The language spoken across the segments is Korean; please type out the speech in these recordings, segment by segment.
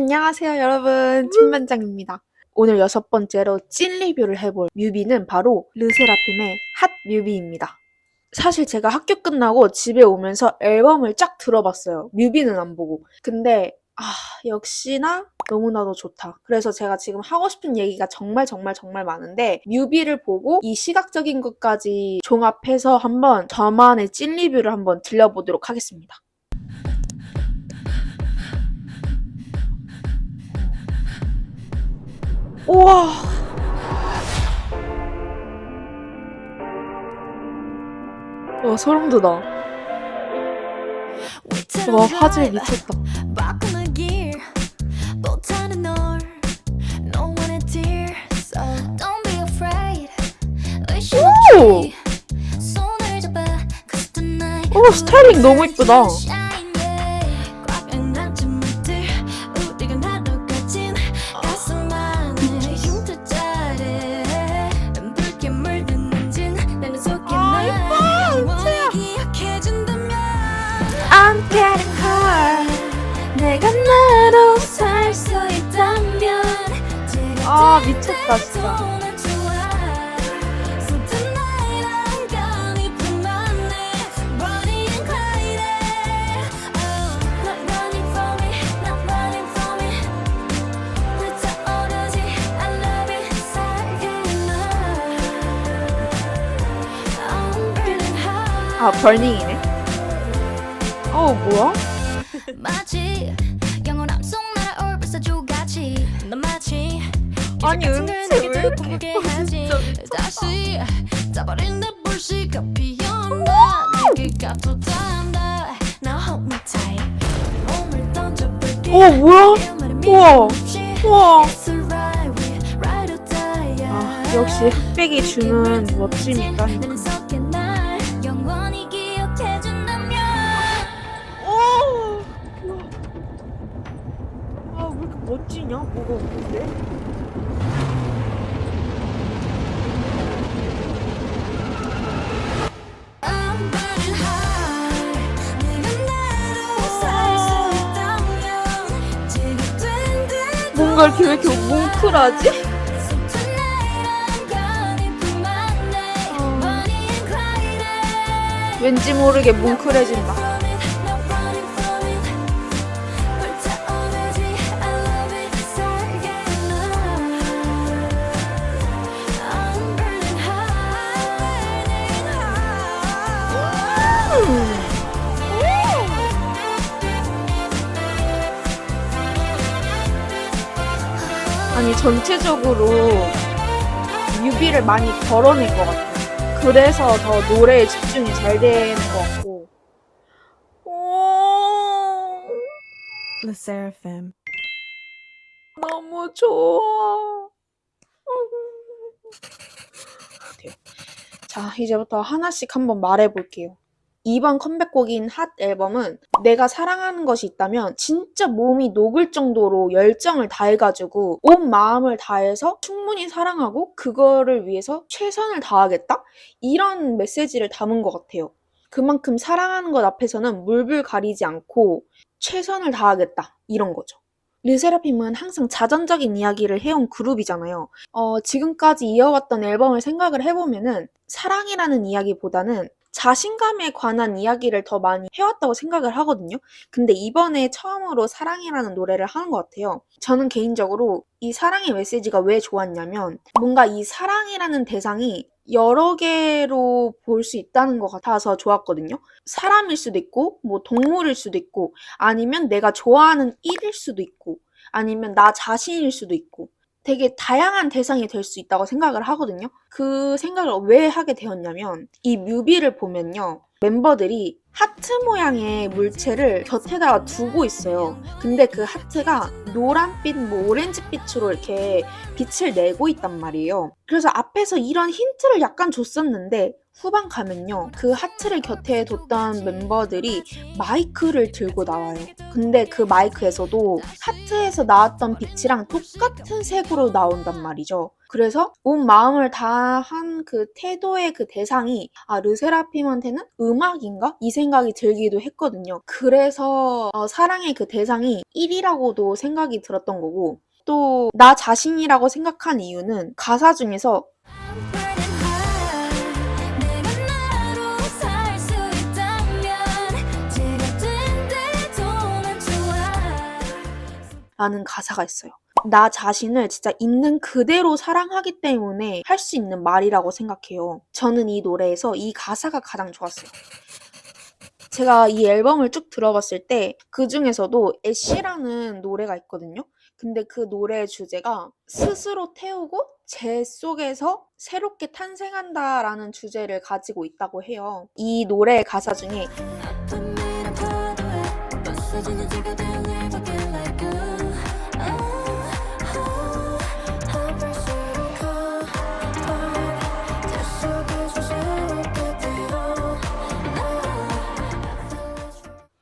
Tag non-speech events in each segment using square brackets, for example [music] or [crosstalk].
안녕하세요, 여러분. 춘반장입니다. 오늘 여섯 번째로 찐 리뷰를 해볼 뮤비는 바로 르세라핌의 핫 뮤비입니다. 사실 제가 학교 끝나고 집에 오면서 앨범을 쫙 들어봤어요. 뮤비는 안 보고. 근데 아, 역시나 너무나도 좋다. 그래서 제가 지금 하고 싶은 얘기가 정말 정말 정말 많은데 뮤비를 보고 이 시각적인 것까지 종합해서 한번 저만의 찐 리뷰를 한번 들려보도록 하겠습니다. 우와. 와, 소름 돋아. 와, 화질 미쳤다. 오! 오, 스타일링 너무 이쁘다. 아, 미쳤다, 진짜. 아, 벌닝이네. 어, 뭐야? [laughs] 아니, 음치 걸왜 이렇게 짜버린 내 불씨가 내게 Now hold me tight 몸을 던져볼게 어, 뭐야? 우와. 우와. 아, 역시 흑백이 주는 멋짐이 있다니까. 는 속에 날 영원히 기억해준다면 오! 아, 왜 이렇게 멋지냐? 뭐가 없는데? 뭔가 이렇게 왜 이렇게 뭉클하지? 왠지 모르게 뭉클해진다. 아니, 전체적으로 뮤비를 많이 덜어낸 것 같아요. 그래서 더 노래에 집중이 잘 되는 것 같고. 오, The Seraphim. 너무 좋아. 돼요. 자, 이제부터 하나씩 한번 말해볼게요. 이번 컴백곡인 핫 앨범은 내가 사랑하는 것이 있다면 진짜 몸이 녹을 정도로 열정을 다해가지고 온 마음을 다해서 충분히 사랑하고 그거를 위해서 최선을 다하겠다? 이런 메시지를 담은 것 같아요. 그만큼 사랑하는 것 앞에서는 물불 가리지 않고 최선을 다하겠다. 이런 거죠. 르세라핌은 항상 자전적인 이야기를 해온 그룹이잖아요. 어, 지금까지 이어왔던 앨범을 생각을 해보면은 사랑이라는 이야기보다는 자신감에 관한 이야기를 더 많이 해왔다고 생각을 하거든요. 근데 이번에 처음으로 사랑이라는 노래를 하는 것 같아요. 저는 개인적으로 이 사랑의 메시지가 왜 좋았냐면 뭔가 이 사랑이라는 대상이 여러 개로 볼 수 있다는 것 같아서 좋았거든요. 사람일 수도 있고, 뭐 동물일 수도 있고, 아니면 내가 좋아하는 일일 수도 있고, 아니면 나 자신일 수도 있고, 되게 다양한 대상이 될 수 있다고 생각을 하거든요. 그 생각을 왜 하게 되었냐면, 이 뮤비를 보면요. 멤버들이 하트 모양의 물체를 곁에다가 두고 있어요. 근데 그 하트가 노란빛, 뭐 오렌지빛으로 이렇게 빛을 내고 있단 말이에요. 그래서 앞에서 이런 힌트를 약간 줬었는데, 후반 가면요. 그 하트를 곁에 뒀던 멤버들이 마이크를 들고 나와요. 근데 그 마이크에서도 하트에서 나왔던 빛이랑 똑같은 색으로 나온단 말이죠. 그래서 온 마음을 다한 그 태도의 그 대상이 아 르세라핌한테는 음악인가? 이 생각이 들기도 했거든요. 그래서 어, 사랑의 그 대상이 1이라고도 생각이 들었던 거고 또 나 자신이라고 생각한 이유는 가사 중에서 라는 가사가 있어요. 나 자신을 진짜 있는 그대로 사랑하기 때문에 할 수 있는 말이라고 생각해요. 저는 이 노래에서 이 가사가 가장 좋았어요. 제가 이 앨범을 쭉 들어봤을 때 그 중에서도 애쉬라는 노래가 있거든요. 근데 그 노래의 주제가 스스로 태우고 제 속에서 새롭게 탄생한다라는 주제를 가지고 있다고 해요. 이 노래의 가사 중에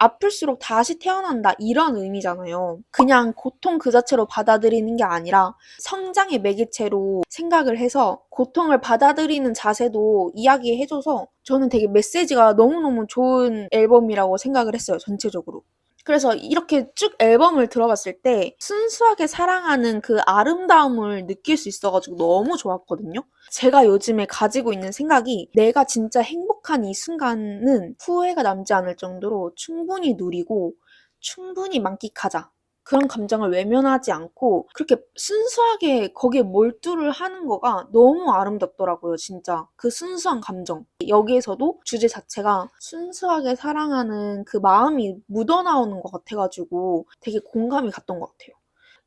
아플수록 다시 태어난다 이런 의미잖아요. 그냥 고통 그 자체로 받아들이는 게 아니라 성장의 매개체로 생각을 해서 고통을 받아들이는 자세도 이야기해줘서 저는 되게 메시지가 너무너무 좋은 앨범이라고 생각을 했어요. 전체적으로. 그래서 이렇게 쭉 앨범을 들어봤을 때 순수하게 사랑하는 그 아름다움을 느낄 수 있어가지고 너무 좋았거든요. 제가 요즘에 가지고 있는 생각이 내가 진짜 행복한 이 순간은 후회가 남지 않을 정도로 충분히 누리고 충분히 만끽하자. 그런 감정을 외면하지 않고 그렇게 순수하게 거기에 몰두를 하는 거가 너무 아름답더라고요, 진짜. 그 순수한 감정. 여기에서도 주제 자체가 순수하게 사랑하는 그 마음이 묻어나오는 것 같아가지고 되게 공감이 갔던 것 같아요.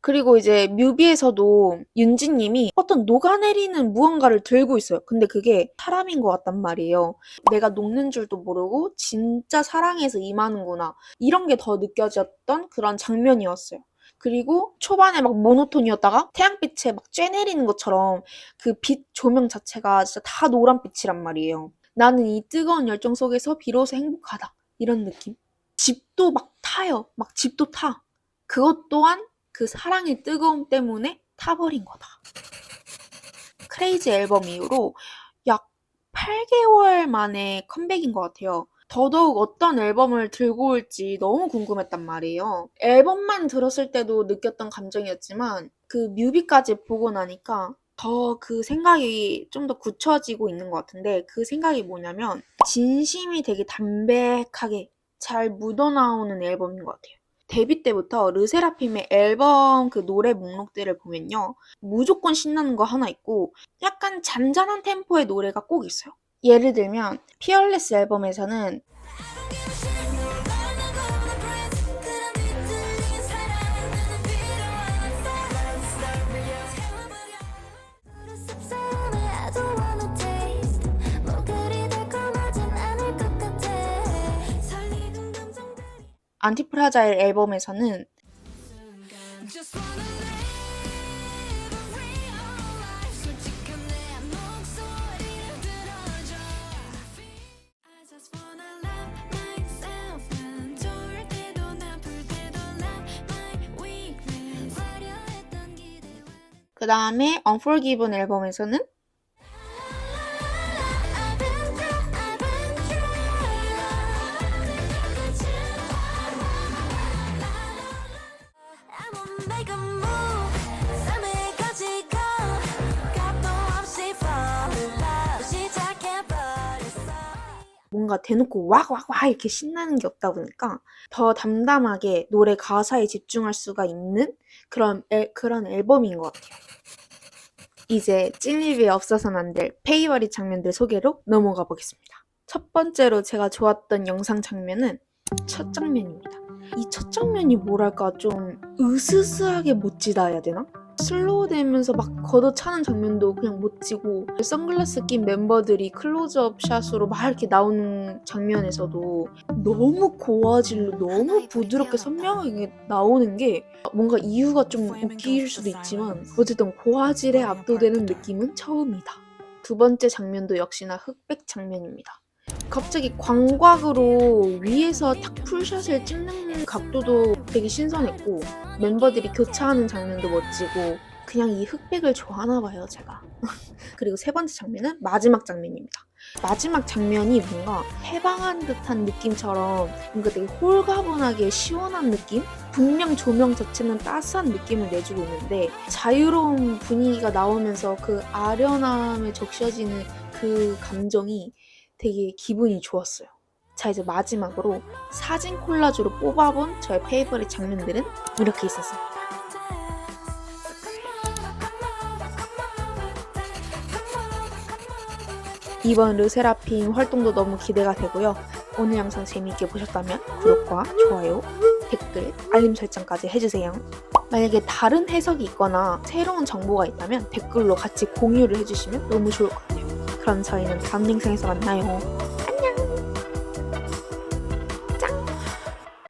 그리고 이제 뮤비에서도 윤지님이 어떤 녹아내리는 무언가를 들고 있어요. 근데 그게 사람인 것 같단 말이에요. 내가 녹는 줄도 모르고 진짜 사랑해서 임하는구나. 이런 게 더 느껴졌던 그런 장면이었어요. 그리고 초반에 막 모노톤이었다가 태양빛에 막 쬐내리는 것처럼 그 빛 조명 자체가 진짜 다 노란빛이란 말이에요. 나는 이 뜨거운 열정 속에서 비로소 행복하다. 이런 느낌. 집도 막 타요. 막 집도 타. 그것 또한 그 사랑의 뜨거움 때문에 타버린 거다. 크레이지 앨범 이후로 약 8개월 만에 컴백인 것 같아요. 더더욱 어떤 앨범을 들고 올지 너무 궁금했단 말이에요. 앨범만 들었을 때도 느꼈던 감정이었지만 그 뮤비까지 보고 나니까 더 그 생각이 좀 더 굳혀지고 있는 것 같은데 그 생각이 뭐냐면 진심이 되게 담백하게 잘 묻어나오는 앨범인 것 같아요. 데뷔 때부터 르세라핌의 앨범 그 노래 목록들을 보면요. 무조건 신나는 거 하나 있고 약간 잔잔한 템포의 노래가 꼭 있어요. 예를 들면 피어레스 앨범에서는 안티프라자일 앨범에서는 real life 솔직한 내 뭔가 대놓고 왁왁왁 이렇게 신나는 게 없다 보니까 더 담담하게 노래 가사에 집중할 수가 있는 그런 앨, 그런 앨범인 것 같아요. 이제 찐리뷰에 없어서는 안 될 페이버릿 장면들 소개로 넘어가 보겠습니다. 첫 번째로 제가 좋았던 영상 장면은 첫 장면입니다. 이 첫 장면이 뭐랄까 좀 으스스하게 멋지다 해야 되나? 슬로우 되면서 막 걷어차는 장면도 그냥 멋지고 선글라스 낀 멤버들이 클로즈업 샷으로 막 이렇게 나오는 장면에서도 너무 고화질로 너무 부드럽게 선명하게 나오는 게 뭔가 이유가 좀 웃길 수도 있지만 어쨌든 고화질에 압도되는 느낌은 처음이다. 두 번째 장면도 역시나 흑백 장면입니다. 갑자기 광곽으로 위에서 탁 풀샷을 찍는 각도도 되게 신선했고 멤버들이 교차하는 장면도 멋지고 그냥 이 흑백을 좋아하나 봐요 제가 [laughs] 그리고 세 번째 장면은 마지막 장면입니다 마지막 장면이 뭔가 해방한 듯한 느낌처럼 뭔가 되게 홀가분하게 시원한 느낌? 분명 조명 자체는 따스한 느낌을 내주고 있는데 자유로운 분위기가 나오면서 그 아련함에 적셔지는 그 감정이 되게 기분이 좋았어요. 자 이제 마지막으로 사진 콜라주로 뽑아본 저의 페이버릿 장면들은 이렇게 있었어요. 이번 르세라핌 활동도 너무 기대가 되고요. 오늘 영상 재미있게 보셨다면 구독과 좋아요, 댓글, 알림 설정까지 해주세요. 만약에 다른 해석이 있거나 새로운 정보가 있다면 댓글로 같이 공유를 해주시면 너무 좋을 것 같아요. 그럼 저희는 다음 영상에서 만나요.